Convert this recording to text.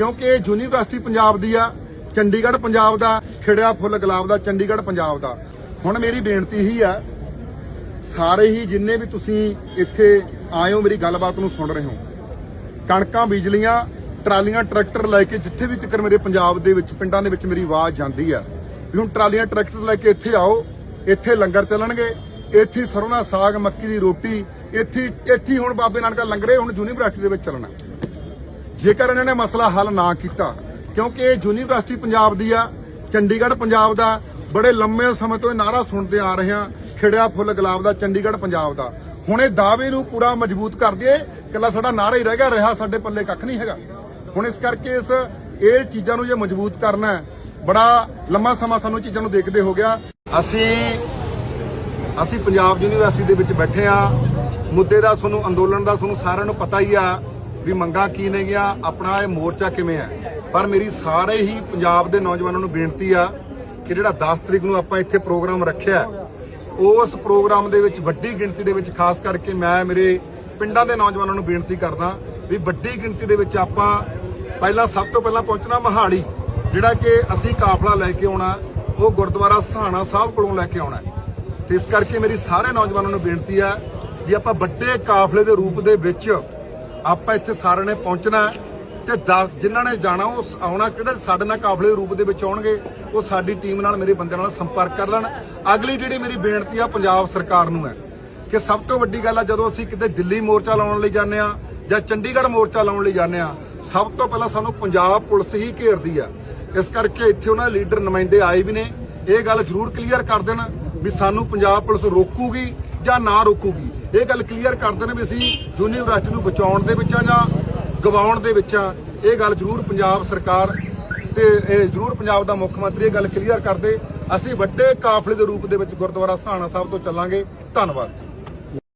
ਕਿਉਂਕਿ ਇਹ ਯੂਨੀਵਰਸਿਟੀ ਪੰਜਾਬ ਦੀ ਆ, ਚੰਡੀਗੜ੍ਹ ਪੰਜਾਬ ਦਾ, ਖਿੜਿਆ ਫੁੱਲ ਗੁਲਾਬ ਦਾ, ਚੰਡੀਗੜ੍ਹ ਪੰਜਾਬ ਦਾ। ਹੁਣ ਮੇਰੀ ਬੇਨਤੀ ਹੀ ਆ, ਸਾਰੇ ਹੀ ਜਿੰਨੇ ਵੀ ਤੁਸੀਂ ਇੱਥੇ ਆਏ ਹੋ, ਮੇਰੀ ਗੱਲਬਾਤ ਨੂੰ ਸੁਣ ਰਹੇ ਹੋ, ਕਣਕਾਂ ਬਿਜਲੀਆਂ ਟਰਾਲੀਆਂ, ਟਰੈਕਟਰ ਲੈ ਕੇ ਜਿੱਥੇ ਵੀ ਤੱਕ ਮੇਰੇ ਪੰਜਾਬ ਦੇ ਵਿੱਚ, ਪਿੰਡਾਂ ਦੇ ਵਿੱਚ ਮੇਰੀ ਆਵਾਜ਼ ਜਾਂਦੀ ਆ, ਵੀ ਹੁਣ ਟਰਾਲੀਆਂ, ਟਰੈਕਟਰ ਲੈ ਕੇ ਇੱਥੇ ਆਓ, ਇੱਥੇ ਲੰਗਰ ਚੱਲਣਗੇ, ਇੱਥੇ ਹੀ ਸਰੋਂ ਦਾ ਸਾਗ, ਮੱਕੀ ਦੀ ਰੋਟੀ, ਇੱਥੇ ਇੱਥੇ ਹੁਣ ਬਾਬੇ ਨਾਨਕ ਦਾ ਲੰਗਰ ਇਹ ਹੁਣ ਯੂਨੀਵਰਸਿਟੀ ਦੇ ਵਿੱਚ ਚੱਲਣਾ। ਜੇਕਰ ਇਹਨਾਂ ਨੇ ਮਸਲਾ ਹੱਲ ਨਾ ਕੀਤਾ, ਕਿਉਂਕਿ ਇਹ ਯੂਨੀਵਰਸਿਟੀ ਪੰਜਾਬ ਦੀ ਆ, ਚੰਡੀਗੜ੍ਹ ਪੰਜਾਬ ਦਾ, ਬੜੇ ਲੰਮੇ ਸਮੇਂ ਤੋਂ ਇਹ ਨਾਰਾ ਸੁਣਦੇ ਆ ਰਹੇ ਹਾਂ ਖਿੜਿਆ ਫੁੱਲ ਗੁਲਾਬ ਦਾ ਚੰਡੀਗੜ੍ਹ ਪੰਜਾਬ ਦਾ। ਹੁਣ ਇਹ ਦਾਅਵੇ ਨੂੰ ਪੂਰਾ ਮਜ਼ਬੂਤ ਕਰ ਦਈਏ ਕੱਲਾ ਸਾਡਾ ਨਾਰਾ ਹੀ ਰਹਿ ਗਿਆ, ਰਿਹਾ ਸਾਡੇ ਪੱਲੇ ਕੱਖ ਨਹੀਂ ਹੈਗਾ। ਹੁਣ ਇਸ ਕਰਕੇ ਇਸ, ਇਹ ਚੀਜ਼ਾਂ ਨੂੰ ਜੇ ਮਜ਼ਬੂਤ ਕਰਨਾ ਬੜਾ ਲੰਮਾ ਸਮਾਂ ਸਾਨੂੰ ਚੀਜ਼ਾਂ ਨੂੰ ਦੇਖਦੇ ਹੋ ਗਿਆ। ਅਸੀਂ ਅਸੀਂ ਪੰਜਾਬ ਯੂਨੀਵਰਸਿਟੀ ਦੇ ਵਿੱਚ ਬੈਠੇ ਆ। ਮੁੱਦੇ ਦਾ ਤੁਹਾਨੂੰ, ਅੰਦੋਲਨ ਦਾ ਤੁਹਾਨੂੰ ਸਾਰਿਆਂ ਨੂੰ ਪਤਾ ਹੀ ਆ। ਵੀ ਮੰਗਾ ਕੀ ਨੇ ਗਿਆ, ਆਪਣਾ ਇਹ ਮੋਰਚਾ ਕਿਵੇਂ ਹੈ ਪਰ ਮੇਰੀ ਸਾਰੇ ਹੀ ਪੰਜਾਬ ਦੇ ਨੌਜਵਾਨਾਂ ਨੂੰ ਬੇਨਤੀ ਆ ਕਿ ਜਿਹੜਾ 10 ਤਰੀਕ ਨੂੰ ਆਪਾਂ ਇੱਥੇ ਪ੍ਰੋਗਰਾਮ ਰੱਖਿਆ ਉਸ ਪ੍ਰੋਗਰਾਮ ਦੇ ਵਿੱਚ ਵੱਡੀ ਗਿਣਤੀ ਦੇ ਵਿੱਚ ਖਾਸ ਕਰਕੇ ਮੈਂ, ਮੇਰੇ ਪਿੰਡਾਂ ਦੇ ਨੌਜਵਾਨਾਂ ਨੂੰ ਬੇਨਤੀ ਕਰਦਾ ਵੀ ਵੱਡੀ ਗਿਣਤੀ ਦੇ ਵਿੱਚ ਆਪਾਂ ਪਹਿਲਾਂ ਸਭ ਤੋਂ ਪਹਿਲਾਂ ਪਹੁੰਚਣਾ ਮਹਾਲੀ, ਜਿਹੜਾ ਕਿ ਅਸੀਂ ਕਾਫਲਾ ਲੈ ਕੇ ਆਉਣਾ, ਉਹ ਗੁਰਦੁਆਰਾ ਸਹਾਣਾ ਸਾਹਿਬ ਕੋਲੋਂ ਲੈ ਕੇ ਆਉਣਾ ਹੈ। ਤੇ ਇਸ ਕਰਕੇ ਮੇਰੀ ਸਾਰੇ ਨੌਜਵਾਨਾਂ ਨੂੰ ਬੇਨਤੀ ਆ ਵੀ ਆਪਾਂ ਵੱਡੇ ਕਾਫਲੇ ਦੇ ਰੂਪ ਦੇ ਵਿੱਚ ਆਪਾਂ ਇੱਥੇ ਸਾਰਿਆਂ ਨੇ ਪਹੁੰਚਣਾ ਹੈ ਤੇ ਦਸ- ਜਿਨ੍ਹਾਂ ਨੇ ਜਾਣਾ, ਉਹ ਆਉਣਾ ਕਿਹੜੇ? ਸਾਡੇ ਨਾਲ ਕਾਫਲੇ ਰੂਪ ਦੇ ਵਿੱਚ ਆਉਣਗੇ। ਉਹ ਸਾਡੀ ਟੀਮ ਨਾਲ, ਮੇਰੇ ਬੰਦਿਆਂ ਨਾਲ ਸੰਪਰਕ ਕਰ ਲੈਣ। ਅਗਲੀ ਜਿਹੜੀ ਮੇਰੀ ਬੇਨਤੀ ਆ, ਪੰਜਾਬ ਸਰਕਾਰ ਨੂੰ ਹੈ ਕਿ ਸਭ ਤੋਂ ਵੱਡੀ ਗੱਲ ਆ, ਜਦੋਂ ਅਸੀਂ ਕਿਤੇ ਦਿੱਲੀ ਮੋਰਚਾ ਲਾਉਣ ਲਈ ਜਾਂਦੇ ਆ ਜਾਂ ਚੰਡੀਗੜ੍ਹ ਮੋਰਚਾ ਲਾਉਣ ਲਈ ਜਾਂਦੇ ਆ, ਸਭ ਤੋਂ ਪਹਿਲਾਂ ਸਾਨੂੰ ਪੰਜਾਬ ਪੁਲਿਸ ਹੀ ਘੇਰਦੀ ਆ। ਇਸ ਕਰਕੇ ਇੱਥੇ ਉਹਨਾਂ ਲੀਡਰ ਨੁਮਾਇੰਦੇ ਆਏ ਵੀ ਨੇ। ਇਹ ਗੱਲ ਜ਼ਰੂਰ ਕਲੀਅਰ ਕਰ ਦੇਣ ਵੀ ਸਾਨੂੰ ਪੰਜਾਬ ਪੁਲਿਸ ਰੋਕੂਗੀ ਜਾਂ ਨਾ ਰੋਕੂਗੀ। ਇਹ ਗੱਲ ਕਲੀਅਰ ਕਰ ਦੇਣ ਵੀ ਅਸੀਂ ਯੂਨੀਵਰਸਿਟੀ ਨੂੰ ਬਚਾਉਣ ਦੇ ਵਿੱਚ ਆ ਜਾਂ ਗਵਾਉਣ ਦੇ ਵਿੱਚ ਆ, ਇਹ ਗੱਲ ਜ਼ਰੂਰ ਪੰਜਾਬ ਸਰਕਾਰ ਤੇ ਇਹ ਜ਼ਰੂਰ ਪੰਜਾਬ ਦਾ ਮੁੱਖ ਮੰਤਰੀ ਇਹ ਗੱਲ ਕਲੀਅਰ ਕਰਦੇ ਅਸੀਂ ਵੱਡੇ ਕਾਫਲੇ ਦੇ ਰੂਪ ਦੇ ਵਿੱਚ ਗੁਰਦੁਆਰਾ ਸਹਾਣਾ ਸਾਹਿਬ ਤੋਂ ਚੱਲਾਂਗੇ। ਧੰਨਵਾਦ।